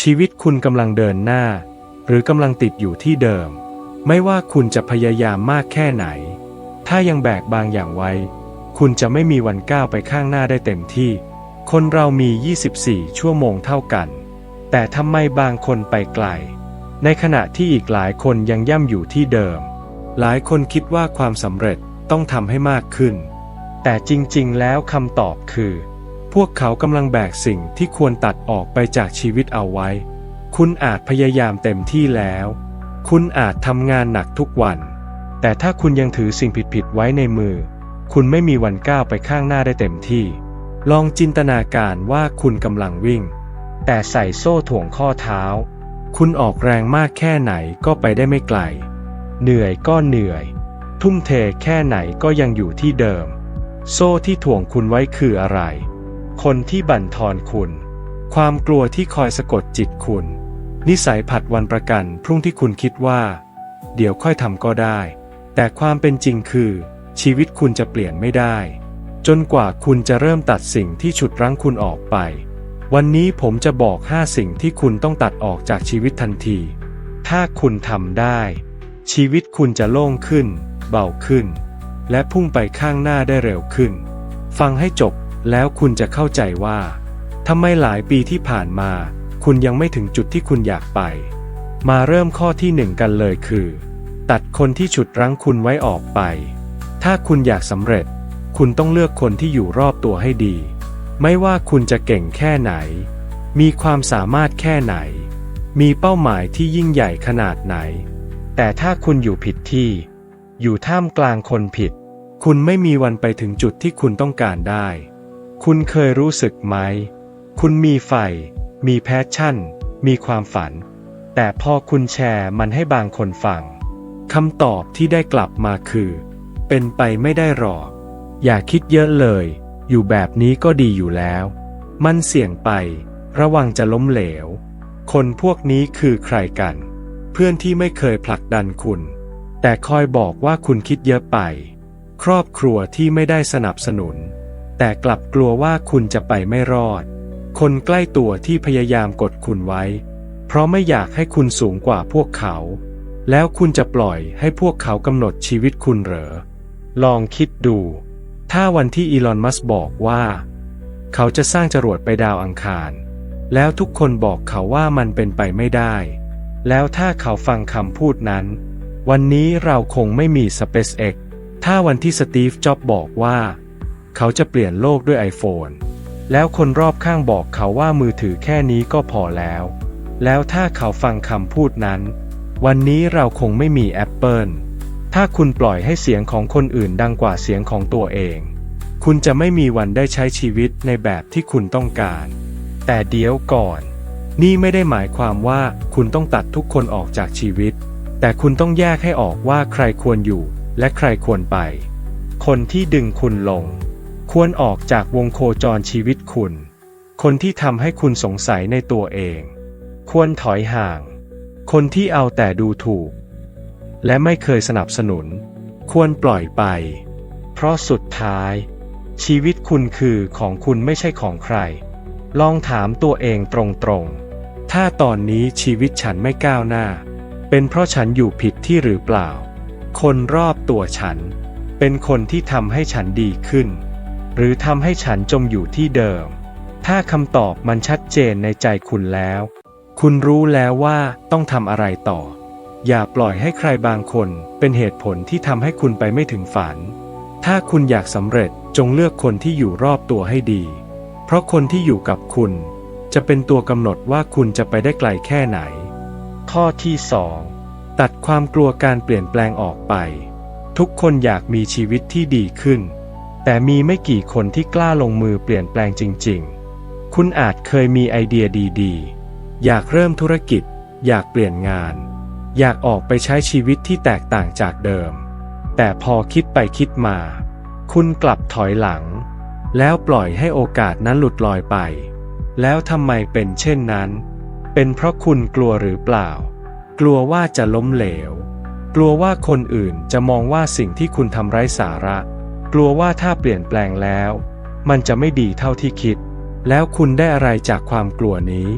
ชีวิตคุณกำลังเดินหน้า หรือกำลังติดอยู่ที่เดิม ไม่ว่าคุณจะพยายามมากแค่ไหน ถ้ายังแบกบางอย่างไว้ คุณจะไม่มีวันก้าวไปข้างหน้าได้เต็มที่ คนเรามี 24 ชั่วโมงเท่ากัน แต่ทำไมบางคนไปไกล ในขณะที่อีกหลายคนยังย่ำอยู่ที่เดิม หลายคนคิดว่าความสำเร็จต้องทำให้มากขึ้น แต่จริงๆ แล้วคำตอบคือ พวกเขากำลังแบกสิ่งที่ควรตัดออกไปจากชีวิตเอาไว้ คุณอาจพยายามเต็มที่แล้ว คุณอาจทำงานหนักทุกวัน แต่ถ้าคุณยังถือสิ่งผิดๆไว้ในมือ คุณไม่มีวันก้าวไปข้างหน้าได้เต็มที่ ลองจินตนาการว่าคุณกำลังวิ่ง แต่ใส่โซ่ถ่วงข้อเท้า คุณออกแรงมากแค่ไหนก็ไปได้ไม่ไกล เหนื่อยก็เหนื่อย ทุ่มเทแค่ไหนก็ยังอยู่ที่เดิม โซ่ที่ถ่วงคุณไว้คืออะไร คนที่บั่นทอนคุณ ความกลัวที่คอยสะกดจิตคุณ นิสัยผัดวันประกันพรุ่งที่คุณคิดว่า เดี๋ยวค่อยทำก็ได้ แต่ความเป็นจริงคือ ชีวิตคุณจะเปลี่ยนไม่ได้ จนกว่าคุณจะเริ่มตัดสิ่งที่ฉุดรั้งคุณออกไป วันนี้ผมจะบอก 5 สิ่งที่คุณต้องตัดออกจากชีวิตทันที ถ้าคุณทำได้ ชีวิตคุณจะโล่งขึ้น เบาขึ้น และพุ่งไปข้างหน้าได้เร็วขึ้น ฟังให้จบ แล้วคุณจะเข้าใจว่าทำไมหลายปีที่ผ่านมา คุณยังไม่ถึงจุดที่คุณอยากไป มาเริ่มข้อที่หนึ่งกันเลยคือ ตัดคนที่ฉุดรั้งคุณไว้ออกไป ถ้าคุณอยากสำเร็จ คุณต้องเลือกคนที่อยู่รอบตัวให้ดี ไม่ว่าคุณจะเก่งแค่ไหน มีความสามารถแค่ไหน มีเป้าหมายที่ยิ่งใหญ่ขนาดไหน แต่ถ้าคุณอยู่ผิดที่ อยู่ท่ามกลางคนผิด คุณไม่มีวันไปถึงจุดที่คุณต้องการได้ คุณเคยรู้สึกไหม คุณมีไฟ มีแพชชั่น มีความฝัน แต่พอคุณแชร์มันให้บางคนฟัง คำตอบที่ได้กลับมาคือ เป็นไปไม่ได้หรอก อย่าคิดเยอะเลย อยู่แบบนี้ก็ดีอยู่แล้ว มันเสี่ยงไป ระวังจะล้มเหลว คนพวกนี้คือใครกัน เพื่อนที่ไม่เคยผลักดันคุณ แต่คอยบอกว่าคุณคิดเยอะไป ครอบครัวที่ไม่ได้สนับสนุน แต่กลับกลัวว่าคุณจะไปไม่รอด คนใกล้ตัวที่พยายามกดคุณไว้ เพราะไม่อยากให้คุณสูงกว่าพวกเขา แล้วคุณจะปล่อยให้พวกเขากำหนดชีวิตคุณเหรอ ลองคิดดู ถ้าวันที่อีลอนมัสบอกว่า เขาจะสร้างจรวดไปดาวอังคาร แล้วทุกคนบอกเขาว่ามันเป็นไปไม่ได้ แล้วถ้าเขาฟังคำพูดนั้น วันนี้เราคงไม่มี SpaceX ถ้าวันที่สตีฟจ็อบบอกว่า เขาจะเปลี่ยนโลกด้วย iPhone แล้วคนรอบข้างบอกเขาว่ามือถือแค่นี้ก็พอแล้ว แล้วถ้าเขาฟังคำพูดนั้น วันนี้เราคงไม่มี Apple ถ้าคุณปล่อยให้เสียงของคนอื่นดังกว่าเสียงของตัวเอง คุณจะไม่มีวันได้ใช้ชีวิตในแบบที่คุณต้องการ แต่เดี๋ยวก่อน นี่ไม่ได้หมายความว่าคุณต้องตัดทุกคนออกจากชีวิต แต่คุณต้องแยกให้ออกว่าใครควรอยู่ และใครควรไป คนที่ดึงคุณลง ควรออกจากวงโคจรชีวิตคุณ คนที่ทำให้คุณสงสัยในตัวเอง ควรถอยห่าง คนที่เอาแต่ดูถูก และไม่เคยสนับสนุน ควรปล่อยไป เพราะสุดท้าย ชีวิตคุณคือของคุณไม่ใช่ของใคร ลองถามตัวเองตรงๆ ถ้าตอนนี้ชีวิตฉันไม่ก้าวหน้า เป็นเพราะฉันอยู่ผิดที่หรือเปล่า คนรอบตัวฉัน เป็นคนที่ทำให้ฉันดีขึ้น หรือทำให้ฉันจมอยู่ที่เดิม ถ้าคำตอบมันชัดเจนในใจคุณแล้ว คุณรู้แล้วว่าต้องทำอะไรต่อ อย่าปล่อยให้ใครบางคนเป็นเหตุผลที่ทำให้คุณไปไม่ถึงฝัน ถ้าคุณอยากสำเร็จจงเลือกคนที่อยู่รอบตัวให้ดี เพราะคนที่อยู่กับคุณ จะเป็นตัวกำหนดว่าคุณจะไปได้ไกลแค่ไหน ข้อที่ 2 ตัดความกลัวการเปลี่ยนแปลงออกไป ทุกคนอยากมีชีวิตที่ดีขึ้น แต่มีไม่กี่คนที่กล้าลงมือเปลี่ยนแปลงจริง ๆ คุณอาจเคยมีไอเดียดีๆ อยากเริ่มธุรกิจ อยากเปลี่ยนงาน อยากออกไปใช้ชีวิตที่แตกต่างจากเดิม แต่พอคิดไปคิดมา คุณกลับถอยหลัง แล้วปล่อยให้โอกาสนั้นหลุดลอยไป แล้วทำไมเป็นเช่นนั้น เป็นเพราะคุณกลัวหรือเปล่า กลัวว่าจะล้มเหลว กลัวว่าคนอื่นจะมองว่าสิ่งที่คุณทำไร้สาระ กลัวว่าถ้าเปลี่ยนแปลงแล้ว มันจะไม่ดีเท่าที่คิด แล้วคุณได้อะไรจากความกลัวนี้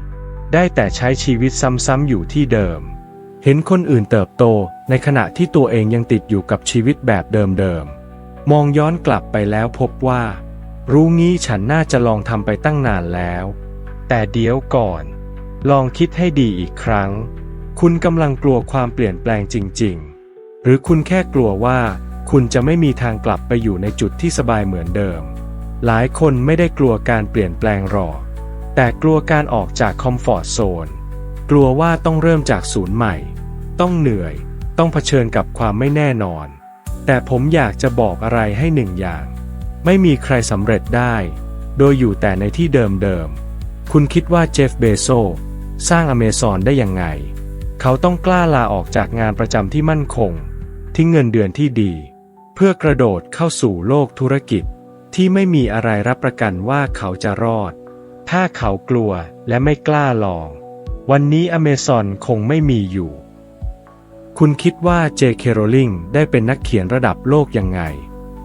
ได้แต่ใช้ชีวิตซ้ำๆอยู่ที่เดิม เห็นคนอื่นเติบโตในขณะที่ตัวเองยังติดอยู่กับชีวิตแบบเดิมๆ มองย้อนกลับไปแล้วพบว่า รู้งี้ฉันน่าจะลองทำไปตั้งนานแล้ว แต่เดี๋ยวก่อน ลองคิดให้ดีอีกครั้ง คุณกำลังกลัวความเปลี่ยนแปลงจริง ๆ หรือคุณแค่กลัวว่า คุณจะไม่มีทางกลับไปอยู่ในจุดที่สบายเหมือนเดิม หลายคนไม่ได้กลัวการเปลี่ยนแปลงหรอก แต่กลัวการออกจากคอมฟอร์ทโซน กลัวว่าต้องเริ่มจากศูนย์ใหม่ ต้องเหนื่อย ต้องเผชิญกับความไม่แน่นอน แต่ผมอยากจะบอกอะไรให้หนึ่งอย่าง ไม่มีใครสำเร็จได้ โดยอยู่แต่ในที่เดิมๆ คุณคิดว่าเจฟเบโซสร้างอเมซอนได้ยังไง เขาต้องกล้าลาออกจากงานประจำที่มั่นคง ทิ้งเงินเดือนที่ดี พื่อกระโดดเข้าสู่โลกธุรกิจ ที่ไม่มีอะไรรับประกันว่าเขาจะรอด ถ้าเขากลัวและไม่กล้าลอง วันนี้อเมซอนคงไม่มีอยู่ คุณคิดว่าเจเคโรลิงได้เป็นนักเขียนระดับโลกยังไง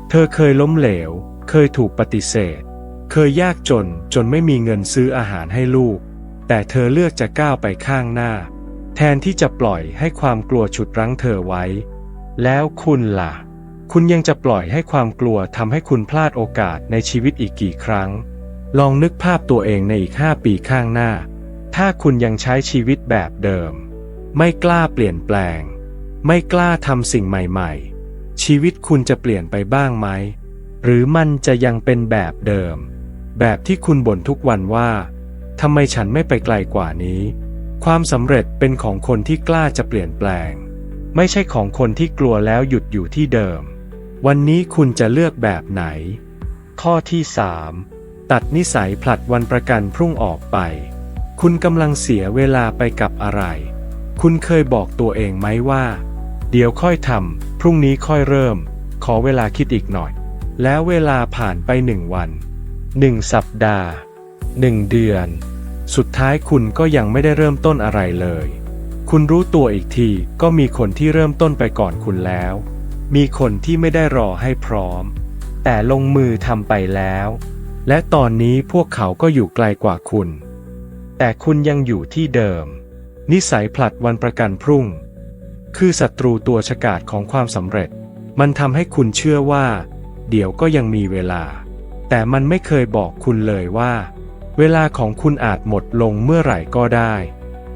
เธอเคยล้มเหลว เคยถูกปฏิเสธ เคยยากจนจนไม่มีเงินซื้ออาหารให้ลูก แต่เธอเลือกจะก้าวไปข้างหน้า แทนที่จะปล่อยให้ความกลัวฉุดรั้งเธอไว้ แล้วคุณล่ะ คุณยังจะปล่อยให้ความกลัวทำให้คุณพลาดโอกาสในชีวิตอีกกี่ครั้ง ลองนึกภาพตัวเองในอีกห้าปีข้างหน้า ถ้าคุณยังใช้ชีวิตแบบเดิม ไม่กล้าเปลี่ยนแปลง ไม่กล้าทำสิ่งใหม่ๆ ชีวิตคุณจะเปลี่ยนไปบ้างไหม หรือมันจะยังเป็นแบบเดิม แบบที่คุณบ่นทุกวันว่าทำไมฉันไม่ไปไกลกว่านี้ ความสำเร็จเป็นของคนที่กล้าจะเปลี่ยนแปลง ไม่ใช่ของคนที่กลัวแล้วหยุดอยู่ที่เดิม วันนี้คุณจะเลือกแบบไหน ข้อที่ 3 ตัดนิสัยผลัดวันประกันพรุ่งออกไป คุณกำลังเสียเวลาไปกับอะไร คุณเคยบอกตัวเองไหมว่า เดี๋ยวค่อยทำพรุ่งนี้ค่อยเริ่ม ขอเวลาคิดอีกหน่อย แล้วเวลาผ่านไปหนึ่งวันหนึ่งสัปดาห์หนึ่งเดือน สุดท้ายคุณก็ยังไม่ได้เริ่มต้นอะไรเลย คุณรู้ตัวอีกทีก็มีคนที่เริ่มต้นไปก่อนคุณแล้ว มีคนที่ไม่ได้รอให้พร้อม แต่ลงมือทำไปแล้ว และตอนนี้พวกเขาก็อยู่ไกลกว่าคุณ แต่คุณยังอยู่ที่เดิม นิสัยผลัดวันประกันพรุ่ง คือศัตรูตัวฉกาจของความสำเร็จ มันทำให้คุณเชื่อว่า เดี๋ยวก็ยังมีเวลา แต่มันไม่เคยบอกคุณเลยว่า เวลาของคุณอาจหมดลงเมื่อไหร่ก็ได้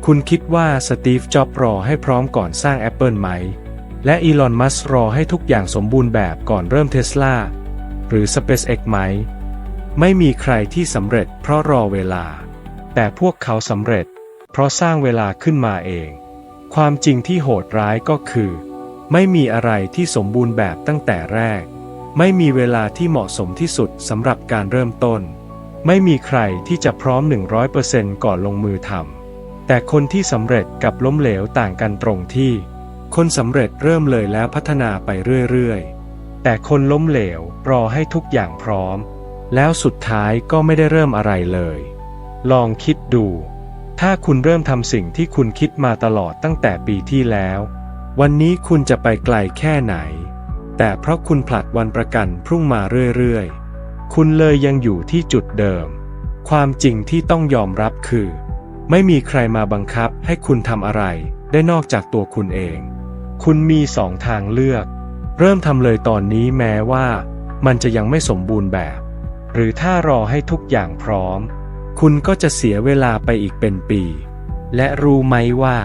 คุณคิดว่าสตีฟจ็อบรอให้พร้อมก่อนสร้าง Apple ไหม และอีลอน มัสรอให้ทุกอย่างสมบูรณ์แบบก่อนเริ่มเทสลาหรือ SpaceX ไหม ไม่มีใครที่สำเร็จเพราะรอเวลา แต่พวกเขาสำเร็จ เพราะสร้างเวลาขึ้นมาเอง ความจริงที่โหดร้ายก็คือ ไม่มีอะไรที่สมบูรณ์แบบตั้งแต่แรก ไม่มีเวลาที่เหมาะสมที่สุดสำหรับการเริ่มต้น ไม่มีใครที่จะพร้อม 100%ก่อนลงมือทำแต่คนที่สำเร็จกับล้มเหลวต่างกันตรงที่ คนสำเร็จเริ่มเลยแล้วพัฒนาไปเรื่อยๆ แต่คนล้มเหลวรอให้ทุกอย่างพร้อม แล้วสุดท้ายก็ไม่ได้เริ่มอะไรเลย ลองคิดดู ถ้าคุณเริ่มทำสิ่งที่คุณคิดมาตลอดตั้งแต่ปีที่แล้ว วันนี้คุณจะไปไกลแค่ไหน แต่เพราะคุณผลัดวันประกันพรุ่งมาเรื่อยๆ คุณเลยยังอยู่ที่จุดเดิม ความจริงที่ต้องยอมรับคือ ไม่มีใครมาบังคับให้คุณทำอะไรได้นอกจากตัวคุณเอง คุณมีสองทางเลือก เริ่มทำเลยตอนนี้แม้ว่า มันจะยังไม่สมบูรณ์แบบ หรือถ้ารอให้ทุกอย่างพร้อม คุณก็จะเสียเวลาไปอีกเป็นปี และรู้ไหมว่า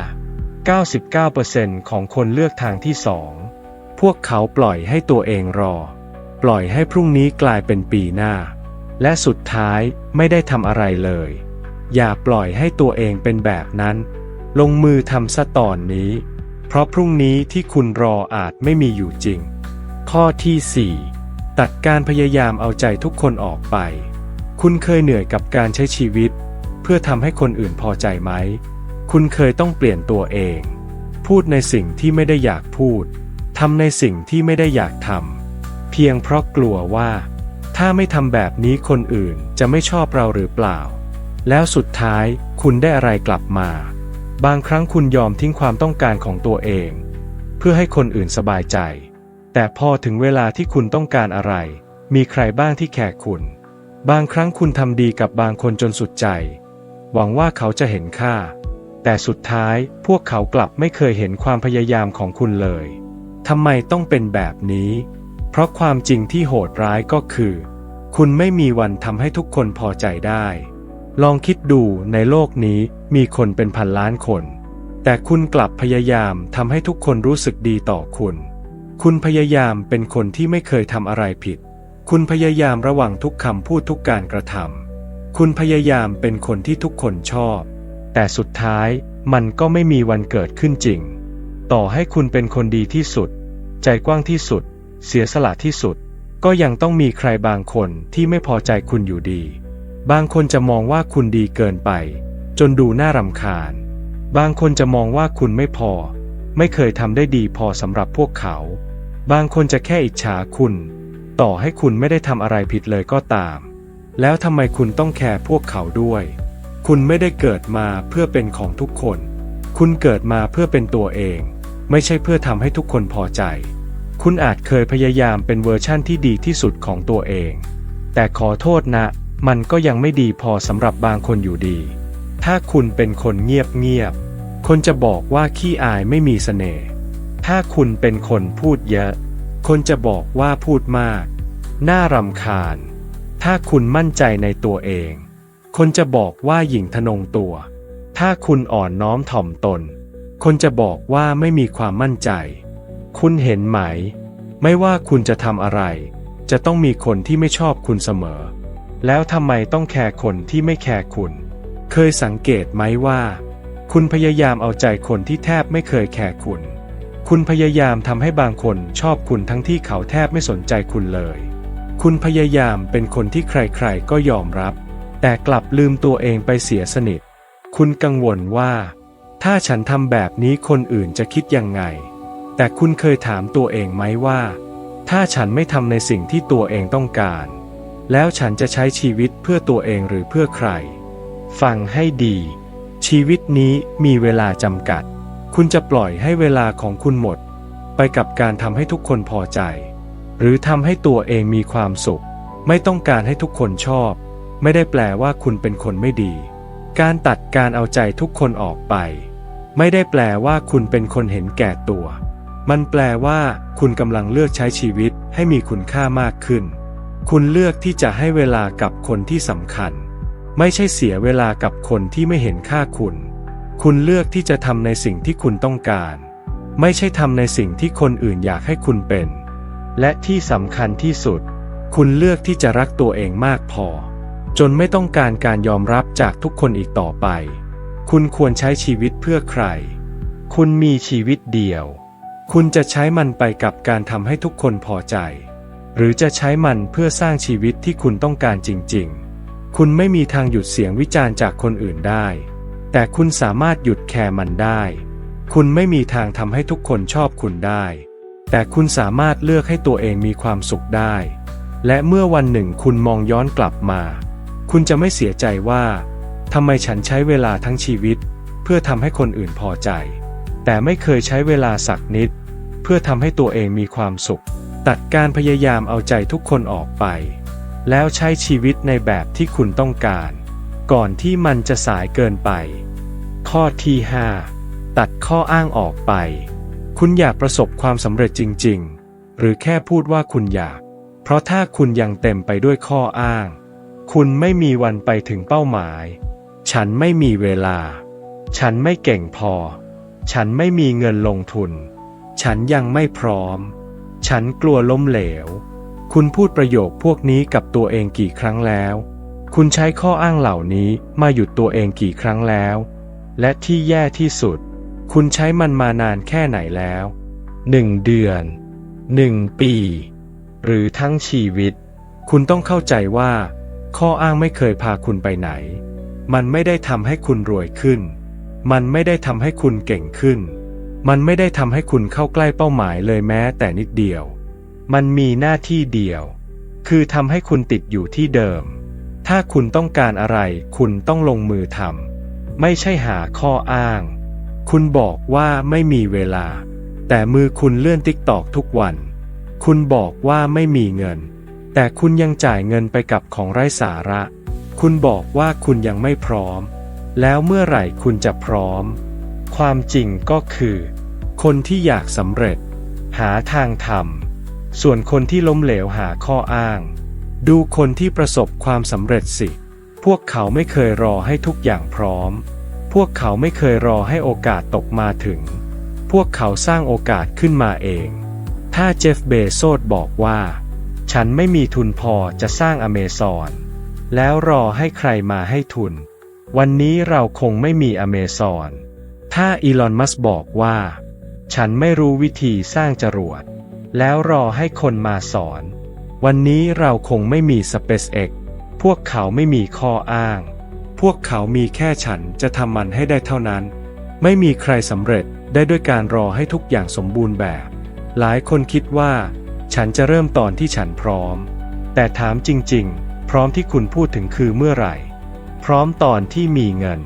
99%ของคนเลือกทางที่สอง พวกเขาปล่อยให้ตัวเองรอ ปล่อยให้พรุ่งนี้กลายเป็นปีหน้า และสุดท้ายไม่ได้ทำอะไรเลย อย่าปล่อยให้ตัวเองเป็นแบบนั้น ลงมือทำซะตอนนี้ เพราะพรุ่งนี้ที่คุณรออาจไม่มีอยู่จริง ข้อที่ 4 ตัดการพยายามเอาใจทุกคนออกไป คุณเคยเหนื่อยกับการใช้ชีวิต เพื่อทำให้คนอื่นพอใจไหม คุณเคยต้องเปลี่ยนตัวเอง พูดในสิ่งที่ไม่ได้อยากพูดทำในสิ่งที่ไม่ได้อยากทำเพียงเพราะกลัวว่า ถ้าไม่ทำแบบนี้คนอื่นจะไม่ชอบเราหรือเปล่า แล้วสุดท้ายคุณได้อะไรกลับมา บางครั้งคุณยอมทิ้งความต้องการของตัวเอง เพื่อให้คนอื่นสบายใจ แต่พอถึงเวลาที่คุณต้องการอะไร มีใครบ้างที่แคร์คุณ บางครั้งคุณทำดีกับบางคนจนสุดใจ หวังว่าเขาจะเห็นค่า แต่สุดท้ายพวกเขากลับไม่เคยเห็นความพยายามของคุณเลยทำไมต้องเป็นแบบนี้ เพราะความจริงที่โหดร้ายก็คือ คุณไม่มีวันทำให้ทุกคนพอใจได้ ลองคิดดูในโลกนี้มีคนเป็นพันล้านคน แต่คุณกลับพยายามทำให้ทุกคนรู้สึกดีต่อคุณ คุณพยายามเป็นคนที่ไม่เคยทำอะไรผิด คุณพยายามระวังทุกคำพูดทุกการกระทำคุณพยายามเป็นคนที่ทุกคนชอบ แต่สุดท้ายมันก็ไม่มีวันเกิดขึ้นจริง ต่อให้คุณเป็นคนดีที่สุด ใจกว้างที่สุด เสียสละที่สุด ก็ยังต้องมีใครบางคนที่ไม่พอใจคุณอยู่ดี บางคนจะมองว่าคุณดีเกินไป จนดูน่ารำคาญ บางคนจะมองว่าคุณไม่พอ ไม่เคยทำได้ดีพอสำหรับพวกเขา บางคนจะแค่อิจฉาคุณ ต่อให้คุณไม่ได้ทำอะไรผิดเลยก็ตาม แล้วทำไมคุณต้องแคร์พวกเขาด้วย คุณไม่ได้เกิดมาเพื่อเป็นของทุกคน คุณเกิดมาเพื่อเป็นตัวเอง ไม่ใช่เพื่อทำให้ทุกคนพอใจ คุณอาจเคยพยายามเป็นเวอร์ชั่นที่ดีที่สุดของตัวเอง แต่ขอโทษนะ มันก็ยังไม่ดีพอสำหรับบางคนอยู่ดี ถ้าคุณเป็นคนเงียบเงียบ คนจะบอกว่าขี้อายไม่มีเสน่ห์ ถ้าคุณเป็นคนพูดเยอะ คนจะบอกว่าพูดมาก น่ารำคาญ ถ้าคุณมั่นใจในตัวเอง คนจะบอกว่าหญิงทะนงตัว ถ้าคุณอ่อนน้อมถ่อมตน คนจะบอกว่าไม่มีความมั่นใจ คุณเห็นไหม ไม่ว่าคุณจะทำอะไร จะต้องมีคนที่ไม่ชอบคุณเสมอ แล้วทำไมต้องแคร์คนที่ไม่แคร์คุณ เคยสังเกตไหมว่า คุณพยายามเอาใจคนที่แทบไม่เคยแคร์คุณ คุณพยายามทำให้บางคนชอบคุณทั้งที่เขาแทบไม่สนใจคุณเลย คุณพยายามเป็นคนที่ใครๆก็ยอมรับ แต่กลับลืมตัวเองไปเสียสนิท คุณกังวลว่า ถ้าฉันทำแบบนี้คนอื่นจะคิดยังไง แต่คุณเคยถามตัวเองไหมว่า ถ้าฉันไม่ทำในสิ่งที่ตัวเองต้องการ แล้วฉันจะใช้ชีวิตเพื่อตัวเองหรือเพื่อใคร ฟังให้ดี ชีวิตนี้มีเวลาจำกัด คุณจะปล่อยให้เวลาของคุณหมด ไปกับการทำให้ทุกคนพอใจ หรือทำให้ตัวเองมีความสุข ไม่ต้องการให้ทุกคนชอบ ไม่ได้แปลว่าคุณเป็นคนไม่ดี การตัดการเอาใจทุกคนออกไป ไม่ได้แปลว่าคุณเป็นคนเห็นแก่ตัว มันแปลว่าคุณกำลังเลือกใช้ชีวิตให้มีคุณค่ามากขึ้น คุณเลือกที่จะให้เวลากับคนที่สำคัญ ไม่ใช่เสียเวลากับคนที่ไม่เห็นค่าคุณ คุณเลือกที่จะทำในสิ่งที่คุณต้องการ ไม่ใช่ทำในสิ่งที่คนอื่นอยากให้คุณเป็น และที่สำคัญที่สุด คุณเลือกที่จะรักตัวเองมากพอ จนไม่ต้องการการยอมรับจากทุกคนอีกต่อไป คุณควรใช้ชีวิตเพื่อใคร คุณมีชีวิตเดียว คุณจะใช้มันไปกับการทำให้ทุกคนพอใจ หรือจะใช้มันเพื่อสร้างชีวิตที่คุณต้องการจริงๆ คุณไม่มีทางหยุดเสียงวิจารณ์จากคนอื่นได้ แต่คุณสามารถหยุดแคร์มันได้ คุณไม่มีทางทำให้ทุกคนชอบคุณได้ แต่คุณสามารถเลือกให้ตัวเองมีความสุขได้ และเมื่อวันหนึ่งคุณมองย้อนกลับมา คุณจะไม่เสียใจว่าทำไมฉันใช้เวลาทั้งชีวิต เพื่อทำให้คนอื่นพอใจ แต่ไม่เคยใช้เวลาสักนิด เพื่อทำให้ตัวเองมีความสุข ตัดการพยายามเอาใจทุกคนออกไป แล้วใช้ชีวิตในแบบที่คุณต้องการ ก่อนที่มันจะสายเกินไป ข้อที่ 5 ตัดข้ออ้างออกไป คุณอยากประสบความสำเร็จจริง ๆ หรือแค่พูดว่าคุณอยาก เพราะถ้าคุณยังเต็มไปด้วยข้ออ้าง คุณไม่มีวันไปถึงเป้าหมาย ฉันไม่มีเวลา ฉันไม่เก่งพอ ฉันไม่มีเงินลงทุน ฉันยังไม่พร้อม ฉันกลัวล้มเหลว คุณพูดประโยคพวกนี้กับตัวเองกี่ครั้งแล้ว คุณใช้ข้ออ้างเหล่านี้มาหยุดตัวเองกี่ครั้งแล้ว และที่แย่ที่สุด คุณใช้มันมานานแค่ไหนแล้วหนึ่งเดือนหนึ่งปี หรือทั้งชีวิต คุณต้องเข้าใจว่า ข้ออ้างไม่เคยพาคุณไปไหน มันไม่ได้ทำให้คุณรวยขึ้น มันไม่ได้ทำให้คุณเก่งขึ้น มันไม่ได้ทำให้คุณเข้าใกล้เป้าหมายเลยแม้แต่นิดเดียว มันมีหน้าที่เดียว คือทำให้คุณติดอยู่ที่เดิม ถ้าคุณต้องการอะไร คุณต้องลงมือทำไม่ใช่หาข้ออ้าง คุณบอกว่าไม่มีเวลา แต่มือคุณเลื่อนติ๊กตอกทุกวัน คุณบอกว่าไม่มีเงิน แต่คุณยังจ่ายเงินไปกับของไร้สาระ คุณบอกว่าคุณยังไม่พร้อม แล้วเมื่อไหร่คุณจะพร้อม ความจริงก็คือ คนที่อยากสำเร็จ หาทางทำส่วนคนที่ล้มเหลวหาข้ออ้าง ดูคนที่ประสบความสำเร็จสิ พวกเขาไม่เคยรอให้ทุกอย่างพร้อม พวกเขาไม่เคยรอให้โอกาสตกมาถึง พวกเขาสร้างโอกาสขึ้นมาเอง ถ้าเจฟเบโซสบอกว่า ฉันไม่มีทุนพอจะสร้างอเมซอนแล้วรอให้ใครมาให้ทุน วันนี้เราคงไม่มีอเมซอน ถ้าอีลอนมัสบอกว่า ฉันไม่รู้วิธีสร้างจรวด แล้วรอให้คนมาสอน วันนี้เราคงไม่มี SpaceX พวกเขาไม่มีข้ออ้าง พวกเขามีแค่ฉันจะทำมันให้ได้เท่านั้น ไม่มีใครสำเร็จได้ด้วยการรอให้ทุกอย่างสมบูรณ์แบบ หลายคนคิดว่า ฉันจะเริ่มตอนที่ฉันพร้อม แต่ถามจริง ๆ พร้อมที่คุณพูดถึงคือเมื่อไหร่ พร้อมตอนที่มีเงิน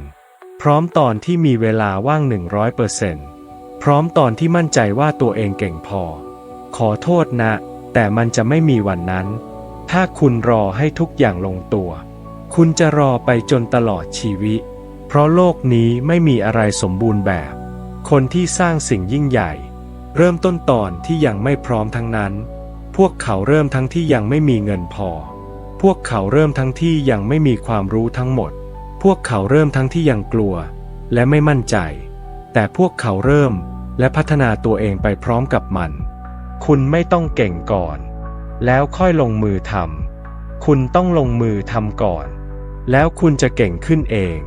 พร้อมตอนที่มีเวลาว่าง 100%พร้อมตอนที่มั่นใจว่าตัวเองเก่งพอ ขอโทษนะ แต่มันจะไม่มีวันนั้น ถ้าคุณรอให้ทุกอย่างลงตัว คุณจะรอไปจนตลอดชีวิต เพราะโลกนี้ไม่มีอะไรสมบูรณ์แบบ คนที่สร้างสิ่งยิ่งใหญ่ เริ่มต้นตอนที่ยังไม่พร้อมทั้งนั้น พวกเขาเริ่มทั้งที่ยังไม่มีเงินพอ พวกเขาเริ่มทั้งที่ยังไม่มีความรู้ทั้งหมด พวกเขาเริ่มทั้งที่ยังกลัว และไม่มั่นใจ แต่พวกเขาเริ่มและพัฒนาตัวเองไปพร้อมกับมัน คุณไม่ต้องเก่งก่อน แล้วค่อยลงมือทำ คุณต้องลงมือทำก่อน แล้วคุณจะเก่งขึ้นเอง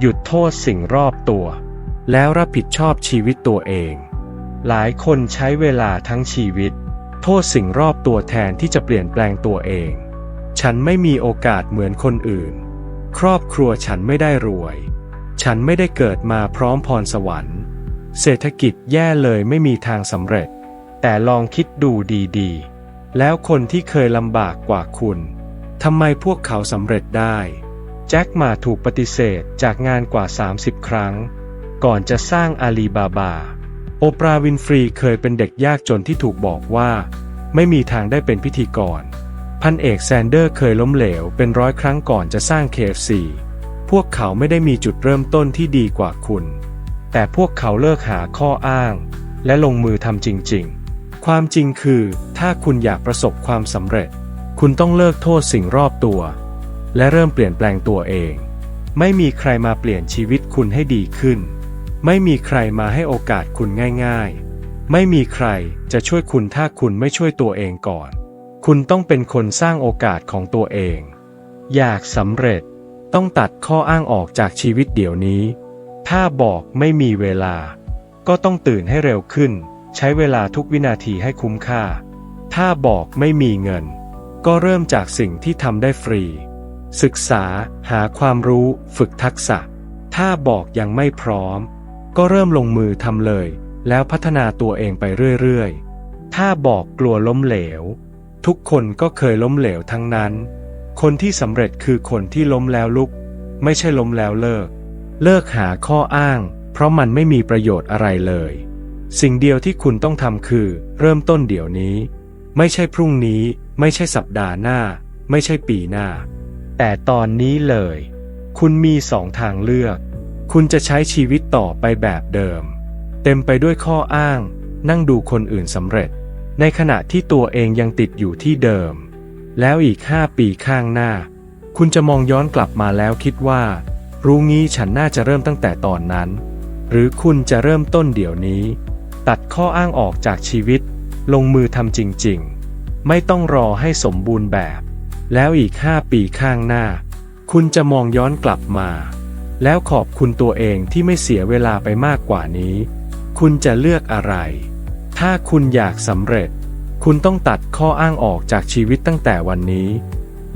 หยุดโทษสิ่งรอบตัว แล้วรับผิดชอบชีวิตตัวเอง หลายคนใช้เวลาทั้งชีวิต โทษสิ่งรอบตัวแทนที่จะเปลี่ยนแปลงตัวเอง ฉันไม่มีโอกาสเหมือนคนอื่น ครอบครัวฉันไม่ได้รวย ฉันไม่ได้เกิดมาพร้อมพรสวรรค์ เศรษฐกิจแย่เลยไม่มีทางสำเร็จ แต่ลองคิดดูดีๆ แล้วคนที่เคยลำบากกว่าคุณทำไมพวกเขาสำเร็จได้ แจ็คหมาถูกปฏิเสธจากงานกว่า 30 ครั้ง ก่อนจะสร้างอาลีบาบา โอปราห์วินฟรีเคยเป็นเด็กยากจนที่ถูกบอกว่า ไม่มีทางได้เป็นพิธีกร พันเอกแซนเดอร์เคยล้มเหลวเป็นร้อยครั้งก่อนจะสร้าง KFC พวกเขาไม่ได้มีจุดเริ่มต้นที่ดีกว่าคุณ แต่พวกเขาเลิกหาข้ออ้าง และลงมือทำจริงๆ ความจริงคือ ถ้าคุณอยากประสบความสำเร็จ คุณต้องเลิกโทษสิ่งรอบตัว และเริ่มเปลี่ยนแปลงตัวเอง ไม่มีใครมาเปลี่ยนชีวิตคุณให้ดีขึ้น ไม่มีใครมาให้โอกาสคุณง่าย ๆ ไม่มีใครจะช่วยคุณถ้าคุณไม่ช่วยตัวเองก่อน คุณต้องเป็นคนสร้างโอกาสของตัวเอง อยากสำเร็จต้องตัดข้ออ้างออกจากชีวิตเดี๋ยวนี้ ถ้าบอกไม่มีเวลา ก็ต้องตื่นให้เร็วขึ้น ใช้เวลาทุกวินาทีให้คุ้มค่า ถ้าบอกไม่มีเงิน ก็เริ่มจากสิ่งที่ทำได้ฟรี ศึกษา หาความรู้ ฝึกทักษะ ถ้าบอกยังไม่พร้อม ก็เริ่มลงมือทำเลย แล้วพัฒนาตัวเองไปเรื่อยๆ ถ้าบอกกลัวล้มเหลว ทุกคนก็เคยล้มเหลวทั้งนั้น คนที่สำเร็จคือคนที่ล้มแล้วลุก ไม่ใช่ล้มแล้วเลิก เลิกหาข้ออ้าง เพราะมันไม่มีประโยชน์อะไรเลย สิ่งเดียวที่คุณต้องทำคือ เริ่มต้นเดี๋ยวนี้ ไม่ใช่พรุ่งนี้ ไม่ใช่สัปดาห์หน้า ไม่ใช่ปีหน้า แต่ตอนนี้เลย คุณมีสองทางเลือก คุณจะใช้ชีวิตต่อไปแบบเดิม เต็มไปด้วยข้ออ้าง นั่งดูคนอื่นสำเร็จ ในขณะที่ตัวเองยังติดอยู่ที่เดิม แล้วอีกห้าปีข้างหน้า คุณจะมองย้อนกลับมาแล้วคิดว่า รู้งี้ฉันน่าจะเริ่มตั้งแต่ตอนนั้น หรือคุณจะเริ่มต้นเดี๋ยวนี้ ตัดข้ออ้างออกจากชีวิต ลงมือทำจริง ๆ ไม่ต้องรอให้สมบูรณ์แบบ แล้วอีกห้าปีข้างหน้า คุณจะมองย้อนกลับมา แล้วขอบคุณตัวเองที่ไม่เสียเวลาไปมากกว่านี้ คุณจะเลือกอะไร ถ้าคุณอยากสำเร็จ คุณต้องตัดข้ออ้างออกจากชีวิตตั้งแต่วันนี้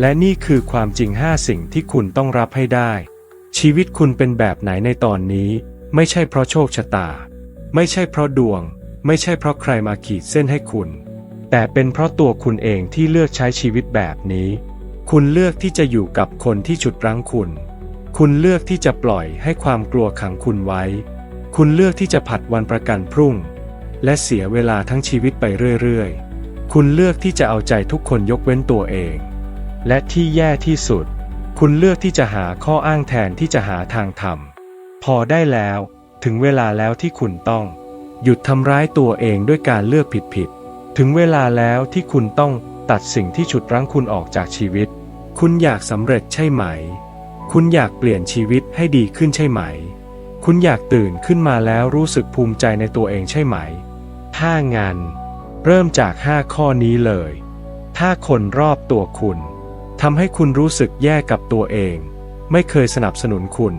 และนี่คือความจริงห้าสิ่งที่คุณต้องรับให้ได้ ชีวิตคุณเป็นแบบไหนในตอนนี้ ไม่ใช่เพราะโชคชะตา ไม่ใช่เพราะดวง ไม่ใช่เพราะใครมาขีดเส้นให้คุณ แต่เป็นเพราะตัวคุณเองที่เลือกใช้ชีวิตแบบนี้ คุณเลือกที่จะอยู่กับคนที่ฉุดรั้งคุณ คุณเลือกที่จะปล่อยให้ความกลัวขังคุณไว้ คุณเลือกที่จะผัดวันประกันพรุ่ง และเสียเวลาทั้งชีวิตไปเรื่อยๆ คุณเลือกที่จะเอาใจทุกคนยกเว้นตัวเอง และที่แย่ที่สุด คุณเลือกที่จะหาข้ออ้างแทนที่จะหาทางทำพอได้แล้วถึงเวลาแล้วที่คุณต้อง หยุดทำร้ายตัวเองด้วยการเลือกผิดๆ ถึงเวลาแล้วที่คุณต้องตัดสิ่งที่ฉุดรั้งคุณออกจากชีวิต คุณอยากสำเร็จใช่ไหม คุณอยากเปลี่ยนชีวิตให้ดีขึ้นใช่ไหม คุณอยากตื่นขึ้นมาแล้วรู้สึกภูมิใจในตัวเองใช่ไหม ถ้างานเริ่มจาก 5 ข้อนี้เลย ถ้าคนรอบตัวคุณทำให้คุณรู้สึกแย่กับตัวเอง ไม่เคยสนับสนุนคุณ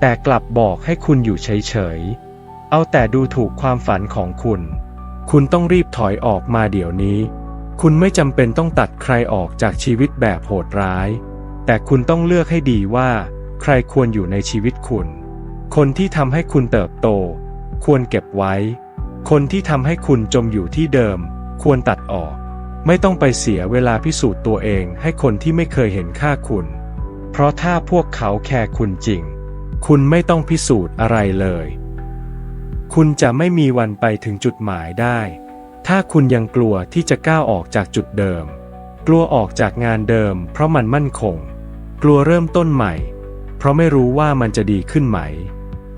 แต่กลับบอกให้คุณอยู่เฉยๆ เอาแต่ดูถูกความฝันของคุณ คุณต้องรีบถอยออกมาเดี๋ยวนี้ คุณไม่จำเป็นต้องตัดใครออกจากชีวิตแบบโหดร้าย แต่คุณต้องเลือกให้ดีว่า ใครควรอยู่ในชีวิตคุณ คนที่ทำให้คุณเติบโต ควรเก็บไว้ คนที่ทำให้คุณจมอยู่ที่เดิม ควรตัดออก ไม่ต้องไปเสียเวลาพิสูจน์ตัวเองให้คนที่ไม่เคยเห็นค่าคุณ เพราะถ้าพวกเขาแคร์คุณจริง คุณไม่ต้องพิสูจน์อะไรเลย คุณจะไม่มีวันไปถึงจุดหมายได้ ถ้าคุณยังกลัวที่จะก้าวออกจากจุดเดิม กลัวออกจากงานเดิม เพราะมันมั่นคง กลัวเริ่มต้นใหม่ เพราะไม่รู้ว่ามันจะดีขึ้นไหม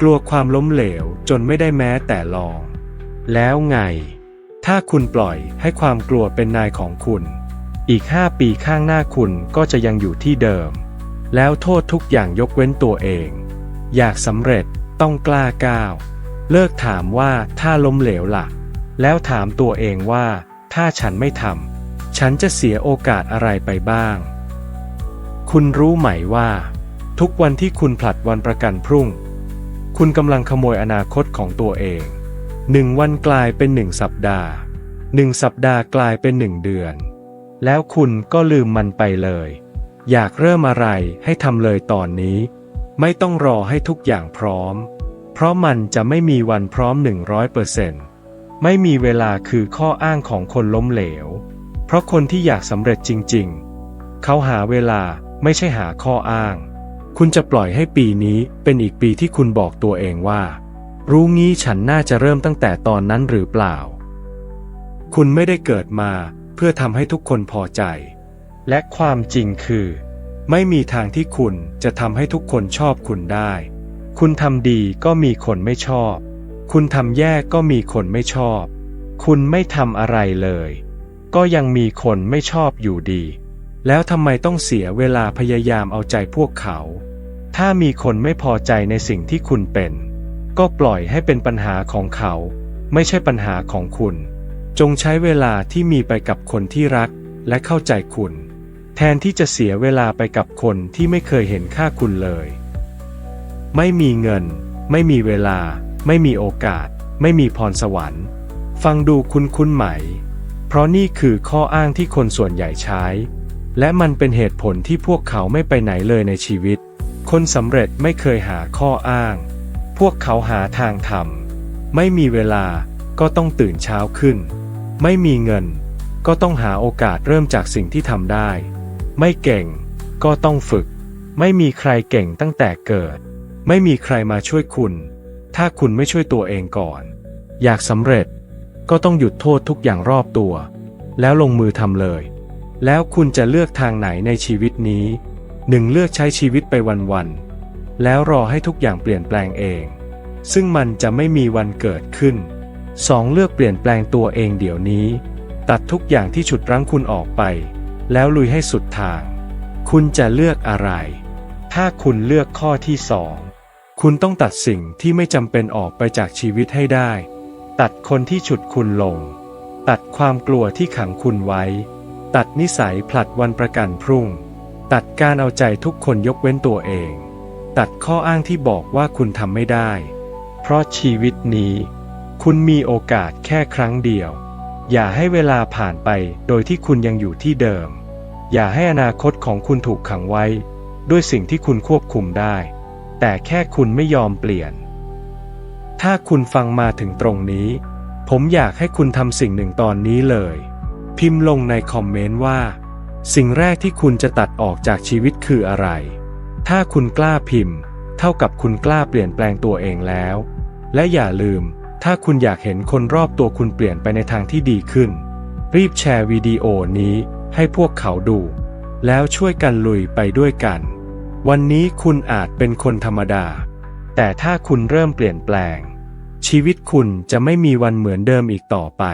กลัวความล้มเหลวจนไม่ได้แม้แต่ลอง แล้วไง ถ้าคุณปล่อยให้ความกลัวเป็นนายของคุณ อีกห้าปีข้างหน้าคุณก็จะยังอยู่ที่เดิม แล้วโทษทุกอย่างยกเว้นตัวเอง อยากสำเร็จต้องกล้าก้าว เลิกถามว่าถ้าล้มเหลวล่ะ แล้วถามตัวเองว่า ถ้าฉันไม่ทำฉันจะเสียโอกาสอะไรไปบ้าง คุณรู้ไหมว่า ทุกวันที่คุณผลัดวันประกันพรุ่ง คุณกำลังขโมยอนาคตของตัวเอง หนึ่งวันกลายเป็นหนึ่งสัปดาห์หนึ่งสัปดาห์กลายเป็นหนึ่งเดือน แล้วคุณก็ลืมมันไปเลย อยากเริ่มอะไรให้ทำเลยตอนนี้ ไม่ต้องรอให้ทุกอย่างพร้อม เพราะมันจะไม่มีวันพร้อม 100%ไม่มีเวลาคือข้ออ้างของคนล้มเหลว เพราะคนที่อยากสำเร็จจริง ๆ เขาหาเวลาไม่ใช่หาข้ออ้าง คุณจะปล่อยให้ปีนี้เป็นอีกปีที่คุณบอกตัวเองว่า รู้งี้ฉันน่าจะเริ่มตั้งแต่ตอนนั้นหรือเปล่า คุณไม่ได้เกิดมาเพื่อทำให้ทุกคนพอใจ และความจริงคือ ไม่มีทางที่คุณจะทำให้ทุกคนชอบคุณได้ คุณทำดีก็มีคนไม่ชอบ คุณทำแย่ก็มีคนไม่ชอบ คุณไม่ทำอะไรเลย ก็ยังมีคนไม่ชอบอยู่ดี แล้วทำไมต้องเสียเวลาพยายามเอาใจพวกเขา ถ้ามีคนไม่พอใจในสิ่งที่คุณเป็น ก็ปล่อยให้เป็นปัญหาของเขา ไม่ใช่ปัญหาของคุณ จงใช้เวลาที่มีไปกับคนที่รักและเข้าใจคุณ แทนที่จะเสียเวลาไปกับคนที่ไม่เคยเห็นค่าคุณเลย ไม่มีเงิน ไม่มีเวลา ไม่มีโอกาส ไม่มีพรสวรรค์ ฟังดูคุ้นคุ้นไหม เพราะนี่คือข้ออ้างที่คนส่วนใหญ่ใช้ และมันเป็นเหตุผลที่พวกเขาไม่ไปไหนเลยในชีวิต คนสำเร็จไม่เคยหาข้ออ้าง พวกเขาหาทางทำไม่มีเวลาก็ต้องตื่นเช้าขึ้น ไม่มีเงิน ก็ต้องหาโอกาสเริ่มจากสิ่งที่ทำได้ ไม่เก่ง ก็ต้องฝึก ไม่มีใครเก่งตั้งแต่เกิด ไม่มีใครมาช่วยคุณ ถ้าคุณไม่ช่วยตัวเองก่อน อยากสำเร็จ ก็ต้องหยุดโทษทุกอย่างรอบตัว แล้วลงมือทำเลย แล้วคุณจะเลือกทางไหนในชีวิตนี้หนึ่งเลือกใช้ชีวิตไปวันๆ แล้วรอให้ทุกอย่างเปลี่ยนแปลงเอง ซึ่งมันจะไม่มีวันเกิดขึ้นสองเลือกเปลี่ยนแปลงตัวเองเดี๋ยวนี้ ตัดทุกอย่างที่ฉุดรั้งคุณออกไป แล้วลุยให้สุดทาง คุณจะเลือกอะไร ถ้าคุณเลือกข้อที่สองคุณต้องตัดสิ่งที่ไม่จำเป็นออกไปจากชีวิตให้ได้ ตัดคนที่ฉุดคุณลง ตัดความกลัวที่ขังคุณไว้ ตัดนิสัยผลัดวันประกันพรุ่ง ตัดการเอาใจทุกคนยกเว้นตัวเอง ตัดข้ออ้างที่บอกว่าคุณทำไม่ได้ เพราะชีวิตนี้ คุณมีโอกาสแค่ครั้งเดียว อย่าให้เวลาผ่านไปโดยที่คุณยังอยู่ที่เดิม อย่าให้อนาคตของคุณถูกขังไว้ ด้วยสิ่งที่คุณควบคุมได้ แต่แค่คุณไม่ยอมเปลี่ยน ถ้าคุณฟังมาถึงตรงนี้ ผมอยากให้คุณทำสิ่งหนึ่งตอนนี้เลย พิมพ์ลงในคอมเมนต์ว่า สิ่งแรกที่คุณจะตัดออกจากชีวิตคืออะไร ถ้าคุณกล้าพิมพ์ เท่ากับคุณกล้าเปลี่ยนแปลงตัวเองแล้ว และอย่าลืม ถ้าคุณอยากเห็นคนรอบตัวคุณเปลี่ยนไปในทางที่ดีขึ้น รีบแชร์วิดีโอนี้ให้พวกเขาดู แล้วช่วยกันลุยไปด้วยกัน วันนี้คุณอาจเป็นคนธรรมดา แต่ถ้าคุณเริ่มเปลี่ยนแปลง ชีวิตคุณจะไม่มีวันเหมือนเดิมอีกต่อไป